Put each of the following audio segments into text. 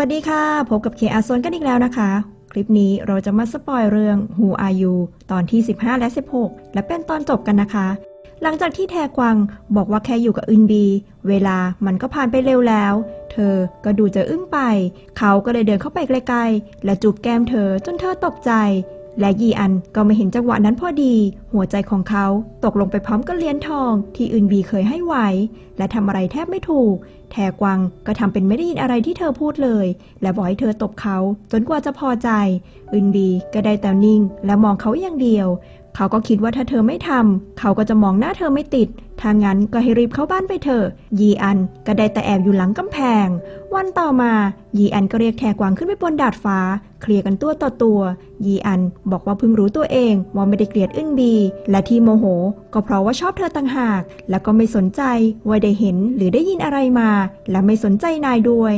วัสดีค่ะ พบกับเคอาโซนกันอีกแล้วนะคะ คลิปนี้เราจะมาสปอยเรื่อง Who Are You ตอนที่ 15 และ 16 และเป็นตอนจบกันนะคะ หลังจากที่แทกวังบอกว่าแค่อยู่กับอึนบี เวลามันก็ผ่านไปเร็วแล้ว เธอก็ดูจะอึ้งไป เขาก็เลยเดินเข้าไปใกลๆ และจูบแก้มเธอจนเธอตกใจ และยีอันก็ไม่เห็นจังหวะนั้นพอดี หัวใจของเขาตกลงไปพร้อมกับเหรียญทองที่อึนบีเคยให้ไว้ และทำอะไรแทบไม่ถูก แทกวังก็ทำเป็นไม่ได้ยินอะไรที่เธอพูดเลย และบอกให้เธอตบเขาจนกว่าจะพอใจ อึนบีก็ได้แต่นิ่ง และมองเขาอย่างเดียว เขาก็คิดว่าถ้าเธอไม่ทำเขาก็จะมองหน้าเธอไม่ติดถ้างั้นก็ให้รีบเข้าบ้านไปเถอะยีอันก็ได้แต่แอบอยู่หลังกำแพง วันต่อมา ยีอันก็เรียกแทกวางขึ้นไปบนดาดฟ้า เคลียร์กันตัวต่อตัว ยีอันบอกว่าเพิ่งรู้ตัวเองว่าไม่ได้เกลียดอึ้งบี และที่โมโห ก็เพราะว่าชอบเธอต่างหาก แล้วก็ไม่สนใจว่าได้เห็นหรือได้ยินอะไรมาและไม่สนใจนายด้วย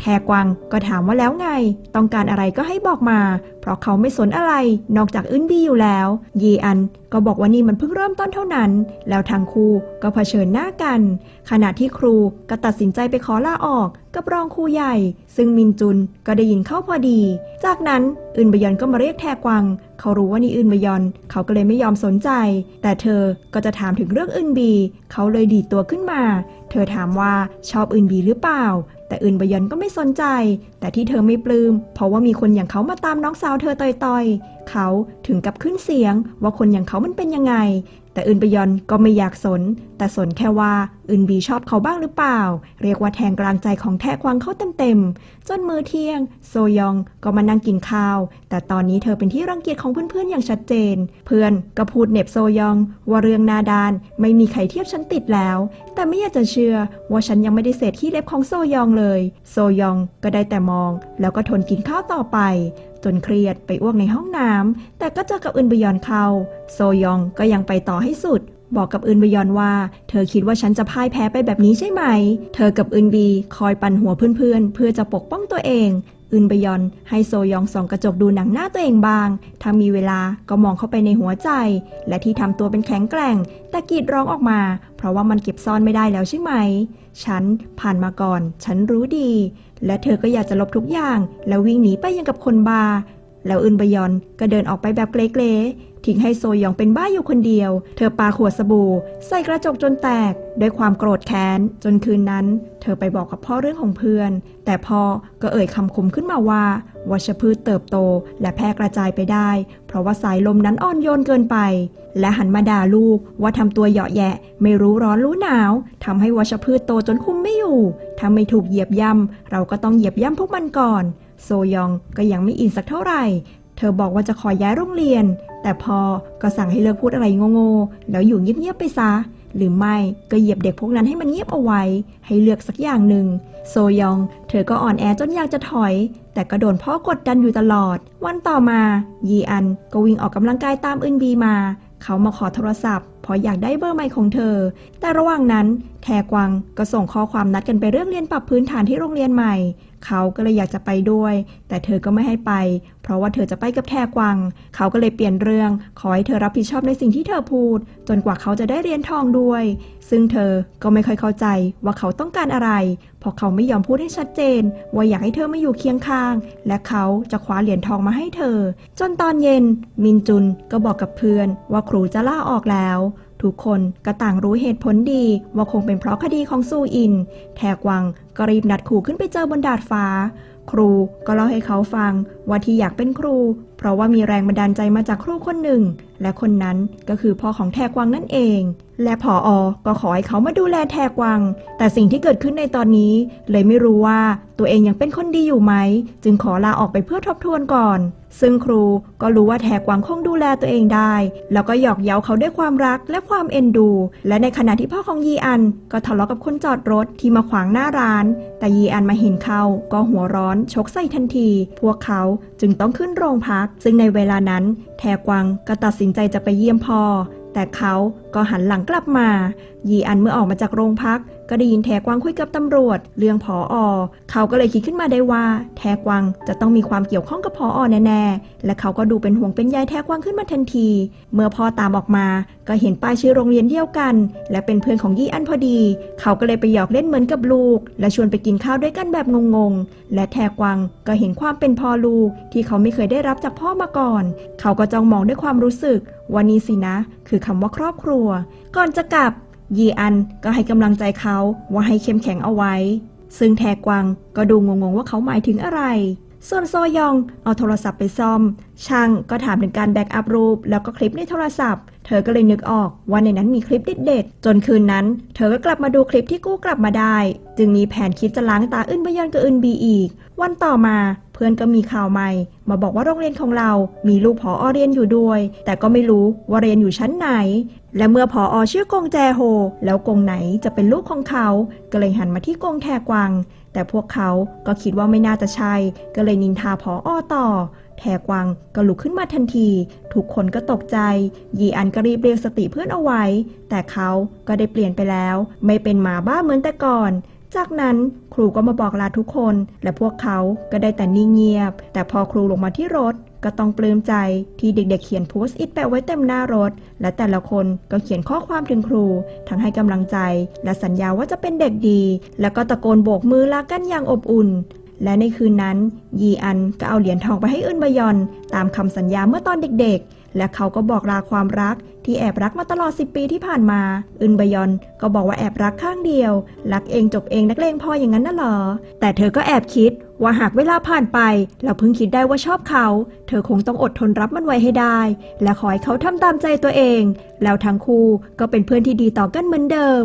แทกวางก็ถามว่าแล้วไง ต้องการอะไรก็ให้บอกมา เพราะเขาไม่สนอะไร นอกจากอึนบีอยู่แล้ว ยีอันก็บอกว่านี่มันเพิ่งเริ่มต้นเท่านั้น แล้วทางครูก็เผชิญหน้ากัน ขณะที่ครูก็ตัดสินใจไปขอลาออกกับรองครูใหญ่ ซึ่งมินจุนก็ได้ยินเข้าพอดี จากนั้นอึนบยอนก็มาเรียกแทกวัง เขารู้ว่านี่อึนบยอน เขาก็เลยไม่ยอมสนใจ แต่เธอก็จะถามถึงเรื่องอึนบี เขาเลยดีดตัวขึ้นมา เธอถามว่าชอบอึนบีหรือเปล่า แต่อื่นบยอนก็ไม่สนใจ แต่ที่เธอไม่ปลืม้มเพราะว่ามีคนอย่างเขามาตามน้องสาวเธอต่อยๆ เขาถึงกับขึ้นเสียงว่าคนอย่างเขามันเป็นยังไง แต่อึนบยอนก็ไม่อยากสน แต่สนแค่ว่าอึนบีชอบเขาบ้างหรือเปล่า เรียกว่าแทงกลางใจของแทกวางเขาเต็มๆ จนมื้อเที่ยง โซยองก็มานั่งกินข้าว แต่ตอนนี้เธอเป็นที่รังเกียจของเพื่อนๆอย่างชัดเจน เพื่อนก็พูดเหน็บโซยอง ว่าเรื่องนาดานไม่มีใครเทียบฉันติดแล้ว แต่ไม่อยากจะเชื่อว่าฉันยังไม่ได้เศษขี้เล็บของโซยองเลย โซยองก็ได้แต่มอง แล้วก็ทนกินข้าวต่อไป จนเครียดไปอ้วกในห้องน้ำแต่ก็เจอกับอึนบยอนเข้าโซยองก็ยังไปต่อให้สุด บอกกับอึนบยอนว่า เธอคิดว่าฉันจะพ่ายแพ้ไปแบบนี้ใช่ไหม เธอกับอึนบีคอยปั่นหัวเพื่อนๆ เพื่อจะปกป้องตัวเองอึนบยอนให้โซยองส่องกระจกดูหนังหน้าตัวเองบ้าง ถ้ามีเวลาก็มองเข้าไปในหัวใจ และที่ทำตัวเป็นแข็งแกร่ง แต่กรีดร้องออกมา เพราะว่ามันเก็บซ่อนไม่ได้แล้วใช่ไหม ฉันผ่านมาก่อน ฉันรู้ดี และเธอก็อยากจะลบทุกอย่าง แล้ววิ่งหนีไปยังกับคนบา แล้วอึนบยอนก็เดินออกไปแบบเกรๆ ทิ้งให้โซยองเป็นบ้าอยู่คนเดียว เธอปาขวดสบู่ ใส่กระจกจนแตก ด้วยความโกรธแค้น จนคืนนั้น เธอไปบอกกับพ่อเรื่องของเพื่อน แต่พ่อก็เอ่ยคำคมขึ้นมาว่าวัชพืชเติบโตและแพร่กระจายไปได้ เพราะว่าสายลมนั้นอ่อนโยนเกินไป และหันมาด่าลูกว่าทำตัวเหยาะแยะ ไม่รู้ร้อนรู้หนาวทำให้วัชพืชโตจนคุมไม่อยู่ถ้าไม่ถูกเหยียบย่ำเราก็ต้องเหยียบย่ำพวกมันก่อน โซยองก็ยังไม่อินสักเท่าไหร่ เธอบอกว่าจะขอย้ายโรงเรียน แต่พอก็สั่งให้เลิกพูดอะไรโง่ๆแล้วอยู่เงียบๆไปซะ หรือไม่ก็เหยียบเด็กพวกนั้นให้มันเงียบเอาไว้ ให้เลือกสักอย่างหนึ่งโซยอง เธอก็อ่อนแอจนอยากจะถอย แต่ก็โดนพ่อกดดันอยู่ตลอด วันต่อมา ยีอันก็วิ่งออกกำลังกายตามอึนบีมา เขามาขอโทรศัพท์ เพราะอยากได้เบอร์ใหม่ของเธอ แต่ระหว่างนั้นแทกวังก็ส่งข้อความนัดกันไปเรื่องเรียนปรับพื้นฐานที่โรงเรียนใหม่ เขาก็เลยอยากจะไปด้วย แต่เธอก็ไม่ให้ไป เพราะว่าเธอจะไปกับแทกวัง เขาก็เลยเปลี่ยนเรื่อง ขอให้เธอรับผิดชอบในสิ่งที่เธอพูด จนกว่าเขาจะได้เรียนทองด้วย ซึ่งเธอก็ไม่ค่อยเข้าใจว่าเขาต้องการอะไร เพราะเขาไม่ยอมพูดให้ชัดเจน ว่าอยากให้เธอมาอยู่เคียงข้าง และเขาจะคว้าเหรียญทองมาให้เธอ จนตอนเย็นมินจุนก็บอกกับเพื่อนว่าครูจะล่าออกแล้ว ทุกคนก็ต่างรู้เหตุผลดีว่าคงเป็นเพราะคดีของซูอิน แทกวังก็รีบนัดครูขึ้นไปเจอบนดาดฟ้า ครูก็เล่าให้เขาฟังว่าที่อยากเป็นครู เพราะว่ามีแรงบันดาลใจมาจากครูคนหนึ่ง และคนนั้นก็คือพ่อของแทกวังนั่นเอง และผออก็ขอให้เขามาดูแลแทกวัง แต่สิ่งที่เกิดขึ้นในตอนนี้ เลยไม่รู้ว่าตัวเองยังเป็นคนดีอยู่ไหม จึงขอลาออกไปเพื่อทบทวนก่อน ซึ่งครูก็รู้ว่าแทกวังคงดูแลตัวเองได้ แล้วก็หยอกเย้าเขาด้วยความรักและความเอ็นดู และในขณะที่พ่อของยีอัน ก็ทะเลาะกับคนจอดรถที่มาขวางหน้าร้าน แต่ยีอันมาเห็นเขาก็หัวร้อนชกใส่ทันที พวกเขาจึงต้องขึ้นโรงพัก ซึ่งในเวลานั้น แทกวังก็ตัดสินใจจะไปเยี่ยมพ่อแต่เขาก็หันหลังกลับมา ยีอันเมื่อออกมาจากโรงพัก ก็ได้ยินแทกวางคุยกับตำรวจ เรื่องผออเขาก็เลยคิดขึ้นมาได้ว่า แทกวางจะต้องมีความเกี่ยวข้องกับผออแน่ๆ และเขาก็ดูเป็นห่วงเป็นใยแทกวางขึ้นมาทันที เมื่อพ่อตามออกมา ก็เห็นป้ายชื่อโรงเรียนเดียวกัน และเป็นเพื่อนของยี่อันพอดี เขาก็เลยไปหยอกเล่นเหมือนกับลูก และชวนไปกินข้าวด้วยกันแบบงงๆ และแทกวางก็เห็นความเป็นพ่อลูกที่เขาไม่เคยได้รับจากพ่อมาก่อน เขาก็จ้องมองด้วยความรู้สึกว่านี่สินะ คือคำว่าครอบครัว ก่อนจะกลับ ยีอันก็ให้กำลังใจเขาว่าให้เข้มแข็งเอาไว้ ซึ่งแทกวางก็ดูงงๆว่าเขาหมายถึงอะไร ส่วนโซยองเอาโทรศัพท์ไปซ่อม ช่างก็ถามถึงการแบ็กอัพรูป แล้วก็คลิปในโทรศัพท์ เธอก็เลยนึกออกว่าในนั้นมีคลิปเด็ดๆ จนคืนนั้น เธอก็กลับมาดูคลิปที่กู้กลับมาได้ จึงมีแผนคิดจะล้างตาอึนบยอนกับอึนบีอีก วันต่อมา เพื่อนก็มีข่าวใหม่ มาบอกว่าโรงเรียนของเรามีลูกผออเรียนอยู่ด้วย แต่ก็ไม่รู้ว่าเรียนอยู่ชั้นไหน และเมื่อผออชื่อกงแจโฮ แล้วกงไหนจะเป็นลูกของเขา ก็เลยหันมาที่กงแทกวัง แต่พวกเขาก็คิดว่าไม่น่าจะใช่ ก็เลยนินทาผออต่อแทกวังก็ลุกขึ้นมาทันที ทุกคนก็ตกใจ ยีอันก็รีบเรียกสติเพื่อนเอาไว้ แต่เขาก็ได้เปลี่ยนไปแล้ว ไม่เป็นหมาบ้าเหมือนแต่ก่อน จากนั้นครูก็มาบอกลาทุกคน และพวกเขาก็ได้แต่นิ่งเงียบ แต่พอครูลงมาที่รถก็ต้องปลื้มใจที่เด็กๆเขียนโพสต์อิทแปะไว้เต็มหน้ารถ และแต่ละคนก็เขียนข้อความถึงครู ทั้งให้กำลังใจ และสัญญาว่าจะเป็นเด็กดี แล้วก็ตะโกนโบกมือลากันอย่างอบอุ่น และในคืนนั้น ยีอันก็เอาเหรียญทองไปให้อึนบยอน ตามคำสัญญาเมื่อตอนเด็กๆ และเขาก็บอกลาความรักที่แอบรักมาตลอด 10 ปีที่ผ่านมา อึนบยอนก็บอกว่าแอบรักข้างเดียว รักเองจบเองนักเลงพออย่างนั้นน่ะเหรอ แต่เธอก็แอบคิดว่าหากเวลาผ่านไป เราเพิ่งคิดได้ว่าชอบเขา เธอคงต้องอดทนรับมันไว้ให้ได้ และขอให้เขาทำตามใจตัวเอง แล้วทั้งคู่ก็เป็นเพื่อนที่ดีต่อกันเหมือนเดิม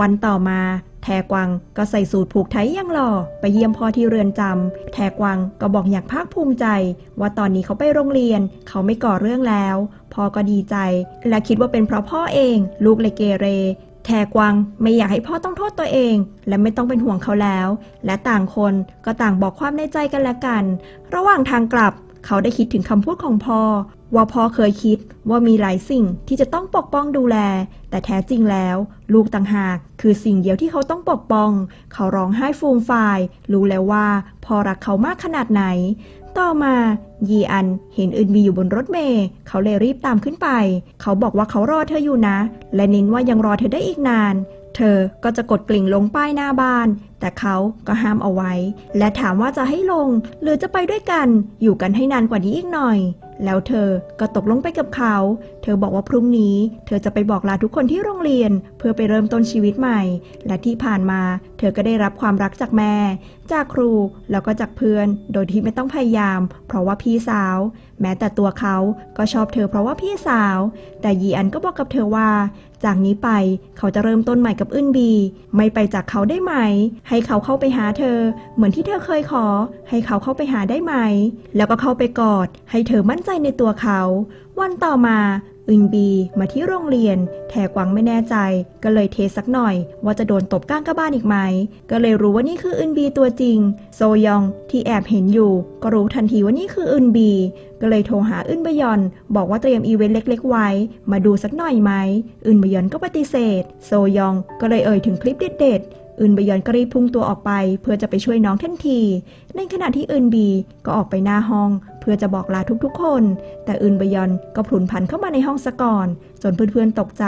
วันต่อมา แทกวังก็ใส่สูตรผูกไทยยังหล่อ ไปเยี่ยมพ่อที่เรือนจำแทกวังก็บอกอยากภาคภูมิใจ ว่าตอนนี้เขาไปโรงเรียน เขาไม่ก่อเรื่องแล้ว พ่อก็ดีใจ และคิดว่าเป็นเพราะพ่อเอง ลูกเลยเกเร แทกวังไม่อยากให้พ่อต้องโทษตัวเอง และไม่ต้องเป็นห่วงเขาแล้ว และต่างคนก็ต่างบอกความในใจกันและกัน ระหว่างทางกลับเขาได้คิดถึงคำพูดของพ่อ ว่าพ่อเคยคิดว่ามีหลายสิ่งที่จะต้องปกป้องดูแล แต่แท้จริงแล้ว ลูกต่างหากคือสิ่งเดียวที่เขาต้องปกป้อง เขาร้องไห้ฟูมฟายรู้แล้วว่าพ่อรักเขามากขนาดไหน ต่อมายีอันเห็นอึนบีอยู่บนรถเมล์เขาเลยรีบตามขึ้นไป เขาบอกว่าเขารอเธออยู่นะ และเน้นว่ายังรอเธอได้อีกนาน เธอก็จะกดกลิ่งลงป้ายหน้าบ้าน แต่เขาก็ห้ามเอาไว้ และถามว่าจะให้ลง หรือจะไปด้วยกัน อยู่กันให้นานกว่านี้อีกหน่อย แล้วเธอก็ตกลงไปกับเขา เธอบอกว่าพรุ่งนี้ เธอจะไปบอกลาทุกคนที่โรงเรียน เพื่อไปเริ่มต้นชีวิตใหม่ และที่ผ่านมาเธอก็ได้รับความรักจากแม่ จากครูแล้วก็จากเพื่อน โดยที่ไม่ต้องพยายาม เพราะว่าพี่สาว แม้แต่ตัวเขาก็ชอบเธอเพราะว่าพี่สาว แต่ยีอันก็บอกกับเธอว่า จากนี้ไปเขาจะเริ่มต้นใหม่กับอึ้นบี ไม่ไปจากเขาได้ไหม ให้เขาเข้าไปหาเธอ เหมือนที่เธอเคยขอ ให้เขาเข้าไปหาได้ไหม แล้วก็เข้าไปกอด ให้เธอมั่นใจในตัวเขา วันต่อมา อึนบีมาที่โรงเรียน แทกวังไม่แน่ใจ ก็เลยเทสักหน่อย ว่าจะโดนตบก้างกระบ้านอีกไหม ก็เลยรู้ว่านี่คืออึนบีตัวจริง โซยองที่แอบเห็นอยู่ ก็รู้ทันทีว่านี่คืออึนบี ก็เลยโทรหาอึนบยอน บอกว่าเตรียมอีเวนต์เล็ก ๆ ไว้ มาดูสักหน่อยไหมอึนบยอนก็ปฏิเสธ โซยองก็เลยเอ่ยถึงคลิปเด็ดๆ อึนบยอนก็รีบพุ่งตัวออกไป เพื่อจะไปช่วยน้องทันที ในขณะที่อึนบีก็ออกไปหน้าห้อง เพื่อจะบอกลาทุกๆคน แต่อึนบยอนก็พลุนพันเข้ามาในห้องซะก่อน จนเพื่อนๆตกใจ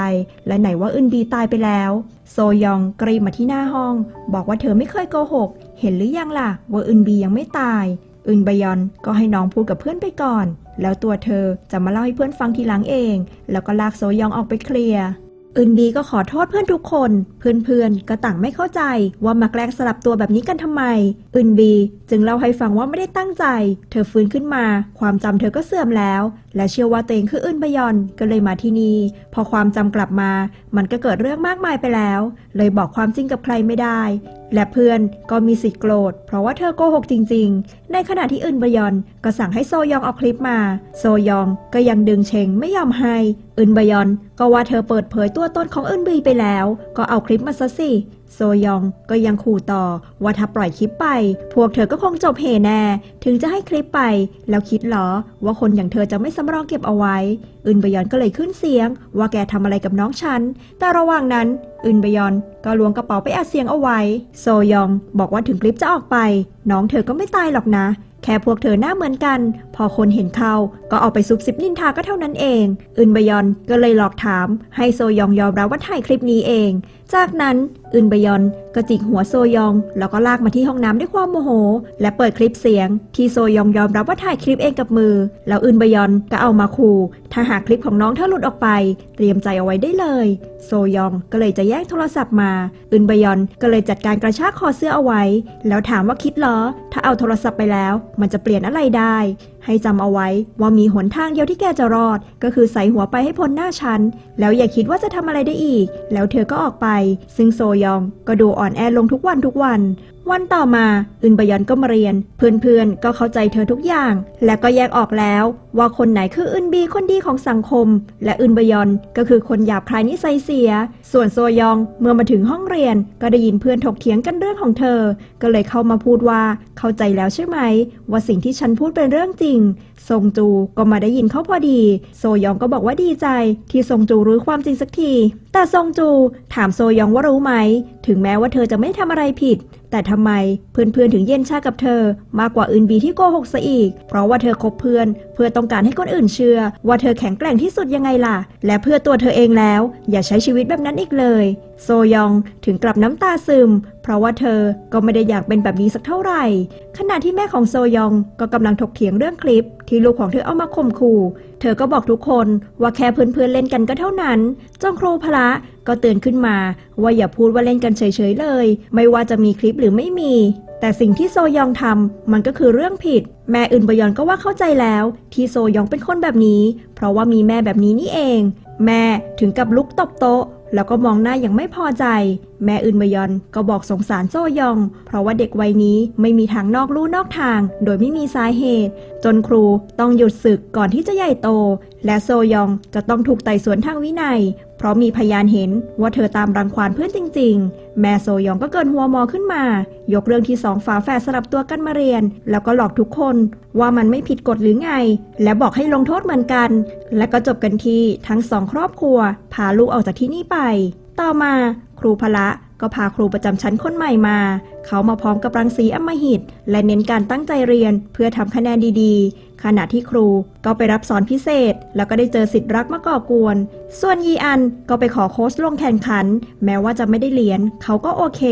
และไหนว่าอึนบีตายไปแล้ว โซยองกรีบมาที่หน้าห้อง บอกว่าเธอไม่เคยโกหก เห็นหรือยังล่ะ ว่าอึนบียังไม่ตาย อึนบยอนก็ให้น้องพูดกับเพื่อนไปก่อน แล้วตัวเธอจะมาเล่าให้เพื่อนฟังทีหลังเอง แล้วก็ลากโซยองออกไปเคลียร์ อึนบีก็ขอโทษเพื่อนทุกคน เพื่อนๆ ก็ต่างไม่เข้าใจว่ามาแกล้งสลับตัวแบบนี้กันทำไม อึนบีจึงเล่าให้ฟังว่าไม่ได้ตั้งใจ เธอฟื้นขึ้นมา ความจำเธอก็เสื่อมแล้ว และเชื่อว่าตัวเองคืออึนบยอนก็เลยมาที่นี่ พอความจำกลับมา มันก็เกิดเรื่องมากมายไปแล้ว เลยบอกความจริงกับใครไม่ได้ และเพื่อนก็มีสิทธิ์โกรธ เพราะว่าเธอโกหกจริง ๆ ในขณะที่อึนบยอนก็สั่งให้โซยองเอาคลิปมา โซยองก็ยังดึงเชงไม่ยอมให้อึนบยอนก็ว่าเธอเปิดเผยตัวตนของอึนบีไปแล้ว ก็เอาคลิปมาซะสิ โซยองก็ยังขู่ต่อว่าถ้าปล่อยคลิปไป พวกเธอก็คงจบเหแน่ ถึงจะให้คลิปไป แล้วคิดเหรอ ว่าคนอย่างเธอจะไม่สำรองเก็บเอาไว้ อึนบยอนก็เลยขึ้นเสียง ว่าแกทำอะไรกับน้องฉัน แต่ระหว่างนั้น อึนบยอนก็ล้วงกระเป๋าไปอัดเสียงเอาไว้ โซยองบอกว่าถึงคลิปจะออกไป น้องเธอก็ไม่ตายหรอกนะแค่พวกเธอหน้าเหมือนกัน พอคนเห็นเขาก็เอาไปซุบซิบนินทาก็เท่านั้นเอง อึนบยอนก็เลยหลอกถาม ให้โซยองยอมรับว่าถ่ายคลิปนี้เอง จากนั้นอึนบยอนก็จิกหัวโซยอง แล้วก็ลากมาที่ห้องน้ำด้วยความโมโห และเปิดคลิปเสียง ที่โซยองยอมรับว่าถ่ายคลิปเองกับมือ แล้วอึนบยอนก็เอามาขู่ถ้าหากคลิปของน้องเธอหลุดออกไป เตรียมใจเอาไว้ได้เลย โซยองก็เลยจะแย่งโทรศัพท์มา อึนบยอนก็เลยจัดการกระชากคอเสื้อเอาไว้ แล้วถามว่าคิดเหรอถ้าเอาโทรศัพท์ไปแล้ว มันจะเปลี่ยนอะไรได้ ให้จำเอาไว้ว่ามีหนทางเดียวที่แกจะรอด ก็คือใส่หัวไปให้พ้นหน้าฉัน แล้วอย่าคิดว่าจะทำอะไรได้อีก แล้วเธอก็ออกไป ซึ่งโซยองก็ดูอ่อนแอลงทุกวันทุกวัน วันต่อมาอึนบยอนก็มาเรียน เพื่อนๆก็เข้าใจเธอทุกอย่าง และก็แยกออกแล้ว ว่าคนไหนคืออึนบีคนดีของสังคม และอึนบยอนก็คือคนหยาบคายนิสัยเสีย ส่วนโซยองเมื่อมาถึงห้องเรียน ก็ได้ยินเพื่อนถกเถียงกันเรื่องของเธอ ก็เลยเข้ามาพูดว่าเข้าใจแล้วใช่ไหม ว่าสิ่งที่ฉันพูดเป็นเรื่องจริงซงจูก็มาได้ยินเขาพอดี โซยองก็บอกว่าดีใจ ที่ซงจูรู้ความจริงสักที แต่ซงจูถามโซยองว่ารู้ไหม ถึงแม้ว่าเธอจะไม่ทำอะไรผิด แต่ทำไมเพื่อนๆถึงเย็นชากับเธอ มากกว่าอื่นบีที่โกหกซะอีก เพราะว่าเธอคบเพื่อน เพื่อต้องการให้คนอื่นเชื่อ ว่าเธอแข็งแกร่งที่สุดยังไงล่ะ และเพื่อตัวเธอเองแล้ว อย่าใช้ชีวิตแบบนั้นอีกเลย โซยองถึงกลับน้ำตาซึม เพราะว่าเธอก็ไม่ได้อยากเป็นแบบนี้สักเท่าไหร่ ขณะที่แม่ของโซยองก็กำลังถกเถียงเรื่องคลิป ที่ลูกของเธอเอามาข่มขู่ เธอก็บอกทุกคนว่าแค่เพื่อนๆเล่นกันก็เท่านั้นจงครูพละก็เตือนขึ้นมา ว่าอย่าพูดว่าเล่นกันเฉยๆเลย ไม่ว่าจะมีคลิปหรือไม่มี แต่สิ่งที่โซยองทำมันก็คือเรื่องผิด แม่อื่นบยอนก็ว่าเข้าใจแล้ว ที่โซยองเป็นคนแบบนี้ เพราะว่ามีแม่แบบนี้นี่เอง แม่ถึงกับลุกตบโต๊ะ แล้วก็มองหน้าอย่างไม่พอใจ แม่อึนบยอนก็บอกสงสารโซยอง เพราะว่าเด็กวัยนี้ไม่มีทางนอกลู่นอกทาง โดยไม่มีสาเหตุ จนครูต้องหยุดศึกก่อนที่จะใหญ่โต และโซยองจะต้องถูกไต่สวนทางวินัย เพราะมีพยานเห็นว่าเธอตามรังควานเพื่อนจริง ๆ แม่โซยองก็เกินหัวมอขึ้นมา ยกเรื่องที่สองฝาแฝดสลับตัวกันมาเรียน แล้วก็หลอกทุกคนว่ามันไม่ผิดกฎหรือไง และบอกให้ลงโทษเหมือนกัน และก็จบกันที่ทั้งสองครอบครัว พาลูกออกจากที่นี่ไป ต่อมาครูพละก็พาครูประจำชั้นคนใหม่มา เขามาพร้อมกับรังสีอมหิต และเน้นการตั้งใจเรียนเพื่อทำคะแนนดีๆ ขณะที่ครูก็ไปรับสอนพิเศษ แล้วก็ได้เจอสิทธิ์รักมาก่อกวน ส่วนยีอันก็ไปขอโค้ชลงแข่งขัน แม้ว่าจะไม่ได้เหรียญเขาก็โอเค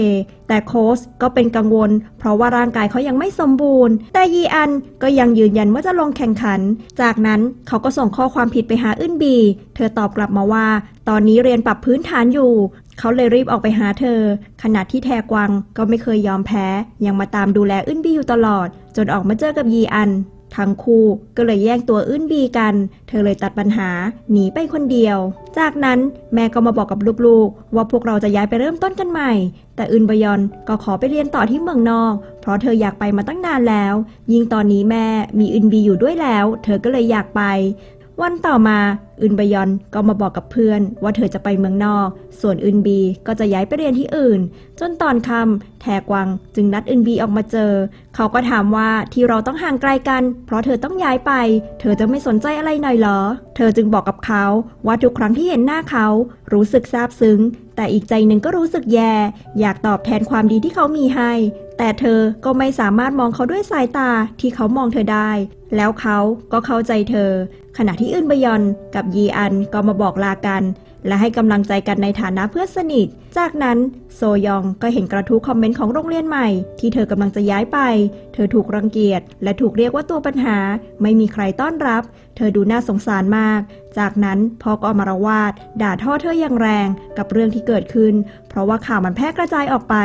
แต่โค้ชก็เป็นกังวล เพราะว่าร่างกายเขายังไม่สมบูรณ์ แต่ยีอันก็ยังยืนยันว่าจะลงแข่งขัน จากนั้นเขาก็ส่งข้อความผิดไปหาอึ้นบี เธอตอบกลับมาว่า ตอนนี้เรียนปรับพื้นฐานอยู่เขาเลยรีบออกไปหาเธอ ขณะที่แทกวังก็ไม่เคยยอมแพ้ ยังมาตามดูแลอึ้นบีอยู่ตลอด จนออกมาเจอกับยีอัน ทั้งคู่ก็เลยแย่งตัวอื้นบีกัน เธอเลยตัดปัญหาหนีไปคนเดียว จากนั้นแม่ก็มาบอกกับลูกๆ ว่าพวกเราจะย้ายไปเริ่มต้นกันใหม่ แต่อื่นบยอนก็ขอไปเรียนต่อที่เมืองนอก เพราะเธออยากไปมาตั้งนานแล้ว ยิ่งตอนนี้แม่มีอื่นบีอยู่ด้วยแล้ว เธอก็เลยอยากไป วันต่อมา อึนบยอนก็มาบอกกับเพื่อนว่าเธอจะไปเมืองนอก ส่วนอึนบีก็จะย้ายไปเรียนที่อื่น จนตอนค่ำแทกวังจึงนัดอึนบีออกมาเจอ เขาก็ถามว่าที่เราต้องห่างไกลกัน เพราะเธอต้องย้ายไป เธอจะไม่สนใจอะไรหน่อยเหรอ เธอจึงบอกกับเขาว่าทุกครั้งที่เห็นหน้าเขารู้สึกซาบซึ้ง แต่อีกใจหนึ่งก็รู้สึกแย่ อยากตอบแทนความดีที่เขามีให้ แต่เธอก็ไม่สามารถมองเขาด้วยสายตาที่เขามองเธอได้ แล้วเขาก็เข้าใจเธอ ขณะที่อึนบยอนกับยีอันก็มาบอกลากัน และให้กำลังใจกันในฐานะเพื่อนสนิท จากนั้นโซยองก็เห็นกระทู้คอมเมนต์ของโรงเรียนใหม่ ที่เธอกำลังจะย้ายไป เธอถูกรังเกียจ และถูกเรียกว่าตัวปัญหา ไม่มีใครต้อนรับ เธอดูน่าสงสารมาก จากนั้นพ่อก็อมารวาดด่าท่อเธออย่างแรงกับเรื่องที่เกิดขึ้น เพราะว่าข่าวมันแพร่กระจายออกไป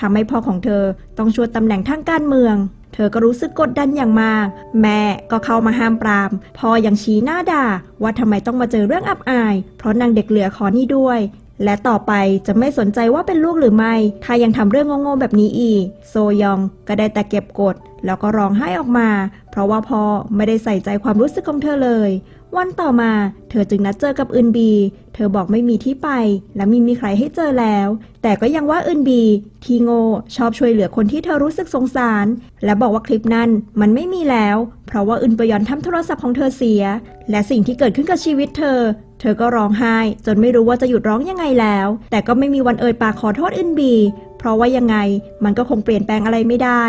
ทำให้พ่อของเธอต้องชวนตำแหน่งทางการเมือง เธอก็รู้สึกกดดันอย่างมาก แม่ก็เข้ามาห้ามปราม พ่อยังชี้หน้าด่า ว่าทำไมต้องมาเจอเรื่องอับอาย เพราะนางเด็กเหลือขอนี่ด้วย และต่อไปจะไม่สนใจว่าเป็นลูกหรือไม่ ถ้ายังทำเรื่องโง่ๆแบบนี้อีก โซยองก็ได้แต่เก็บกด แล้วก็ร้องไห้ออกมา เพราะว่าพ่อไม่ได้ใส่ใจความรู้สึกของเธอเลย วันต่อมา เธอจึงนัดเจอกับอึนบี เธอบอกไม่มีที่ไป และมีมีใครให้เจอแล้ว แต่ก็ยังว่าอึนบี ทีโง่ชอบช่วยเหลือคนที่เธอรู้สึกสงสาร และบอกว่าคลิปนั้นมันไม่มีแล้ว เพราะว่าอึนปยอนทำโทรศัพท์ของเธอเสีย และสิ่งที่เกิดขึ้นกับชีวิตเธอ เธอก็ร้องไห้ จนไม่รู้ว่าจะหยุดร้องยังไงแล้ว แต่ก็ไม่มีวันเอ่ยปากขอโทษอึนบี เพราะว่ายังไงมันก็คงเปลี่ยนแปลงอะไรไม่ได้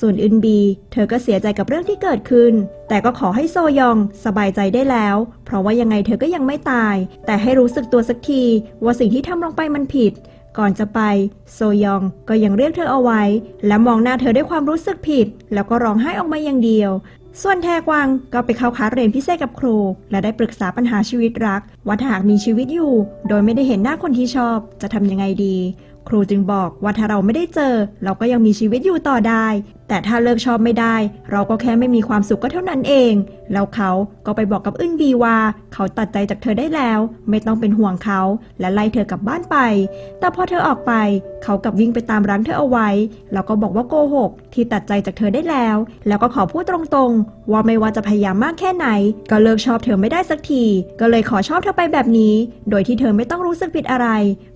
ส่วนอึนบี เธอก็เสียใจกับเรื่องที่เกิดขึ้น แต่ก็ขอให้โซยองสบายใจได้แล้ว เพราะว่ายังไงเธอก็ยังไม่ตาย แต่ให้รู้สึกตัวสักที ว่าสิ่งที่ทำลงไปมันผิด ก่อนจะไป โซยองก็ยังเรียกเธอเอาไว้ และมองหน้าเธอด้วยความรู้สึกผิด แล้วก็ร้องไห้ออกมาอย่างเดียวส่วนแทกวางก็ไปเข้าคลาสเรียนพิเศษกับครู และได้ปรึกษาปัญหาชีวิตรัก ว่าถ้าหากมีชีวิตอยู่ โดยไม่ได้เห็นหน้าคนที่ชอบ จะทำยังไงดี ครูจึงบอกว่าถ้าเราไม่ได้เจอ เราก็ยังมีชีวิตอยู่ต่อได้ แต่ถ้าเลิกชอบไม่ได้ เราก็แค่ไม่มีความสุขก็เท่านั้นเอง แล้วเขาก็ไปบอกกับอึ้นบีว่า เขาตัดใจจากเธอได้แล้ว ไม่ต้องเป็นห่วงเขาและไล่เธอกลับบ้านไป แต่พอเธอออกไป เขากลับวิ่งไปตามรั้งเธอเอาไว้ แล้วก็บอกว่าโกหก ที่ตัดใจจากเธอได้แล้ว แล้วก็ขอพูดตรงๆ ว่าไม่ว่าจะพยายามมากแค่ไหน ก็เลิกชอบเธอไม่ได้สักที ก็เลยขอชอบเธอไปแบบนี้ โดยที่เธอไม่ต้องรู้สึกผิดอะไร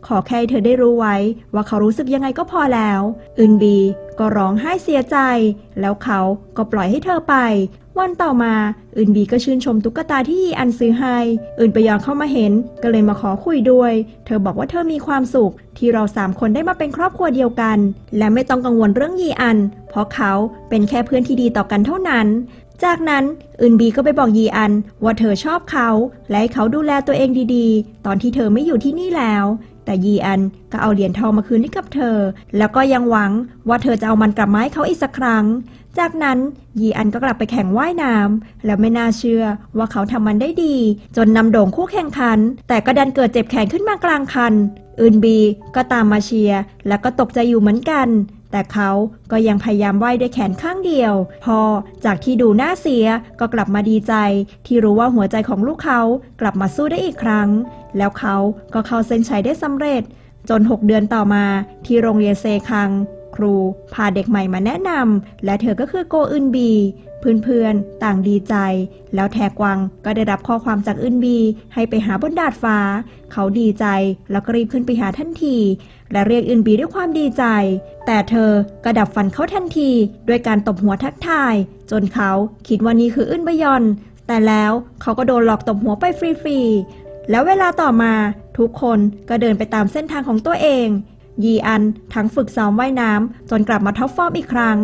ขอแค่เธอได้รู้ไว้ ว่าเขารู้สึกยังไงก็พอแล้ว อึนบี ก็ร้องไห้เสียใจ แล้วเขาก็ปล่อยให้เธอไป วันต่อมา อึนบีก็ชื่นชมตุ๊กตาที่ยีอันซื้อให้อึนปยองเข้ามาเห็น ก็เลยมาขอคุยด้วย เธอบอกว่าเธอมีความสุข ที่เราสามคนได้มาเป็นครอบครัวเดียวกัน และไม่ต้องกังวลเรื่องยีอัน เพราะเขาเป็นแค่เพื่อนที่ดีต่อกันเท่านั้นจากนั้นอึนบีก็ไปบอกยีอันว่าเธอชอบเขา และให้เขาดูแลตัวเองดีๆ ตอนที่เธอไม่อยู่ที่นี่แล้ว แต่ยีอันก็เอาเหรียญทองมาคืนให้กับเธอ แล้วก็ยังหวังว่าเธอจะเอามันกลับมาให้เขาอีกสักครั้ง จากนั้นยีอันก็กลับไปแข่งว่ายน้ำแล้วไม่น่าเชื่อว่าเขาทำมันได้ดี จนนำโด่งคู่แข่งขัน แต่ก็ดันเกิดเจ็บแขนขึ้นมากลางคัน อื่นบีก็ตามมาเชียร์แล้วก็ตกใจอยู่เหมือนกัน แต่เขาก็ยังพยายามว่ายด้วยแขนข้างเดียว พอจากที่ดูหน้าเสียก็กลับมาดีใจ ที่รู้ว่าหัวใจของลูกเขากลับมาสู้ได้อีกครั้ง แล้วเขาก็เข้าเส้นชัยได้สำเร็จจน 6 เดือนต่อมาที่โรงเรียนเซคัง ครูพาเด็กใหม่มาแนะนำและเธอก็คือโกอึนบี เพื่อนๆ ต่างดีใจ แล้วแทกวังก็ได้รับข้อความจากอึนบี ให้ไปหาบนดาดฟ้า เขาดีใจแล้วก็รีบขึ้นไปหาทันที และเรียกอึนบีด้วยความดีใจ แต่เธอก็ดับฟันเขาทันทีด้วยการตบหัวทักทาย จนเขาคิดว่านี่คืออึนบยอน แต่แล้วเขาก็โดนหลอกตบหัวไปฟรีๆแล้วเวลาต่อมาทุกคนก็เดินไปตามเส้นทางของตัวเอง ยีอันทั้งฝึกซ้อมว่ายน้ำจนกลับมาท็อปฟอร์มอีกครั้ง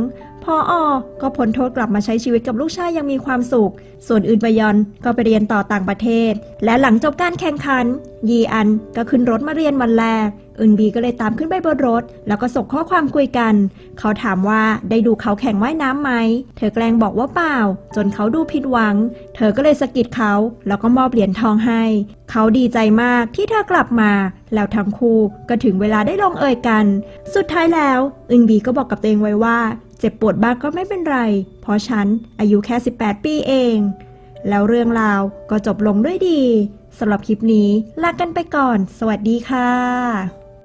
พออก็พ้นโทษกลับมาใช้ชีวิตกับลูกชายยังมีความสุข ส่วนอื่นบยอนก็ไปเรียนต่อต่างประเทศ และหลังจบการแข่งขัน ยีอันก็ขึ้นรถมาเรียนวันแรก อึนบีก็เลยตามขึ้นไปบนรถ แล้วก็ส่งข้อความคุยกัน เขาถามว่าได้ดูเขาแข่งว่ายน้ำไหม เธอแกล้งบอกว่าเปล่า จนเขาดูผิดหวัง เธอก็เลยสะกิดเขา แล้วก็มอบเหรียญทองให้ เขาดีใจมากที่เธอกลับมา แล้วทั้งคู่ก็ถึงเวลาได้ลงเอยกัน สุดท้ายแล้ว อึนบีก็บอกกับตัวเองไว้ว่า เจ็บปวดบ้างก็ไม่เป็นไร เพราะฉันอายุแค่ 18 ปีเอง แล้วเรื่องราวก็จบลงด้วยดีสำหรับคลิปนี้ลากันไปก่อน สวัสดีค่ะ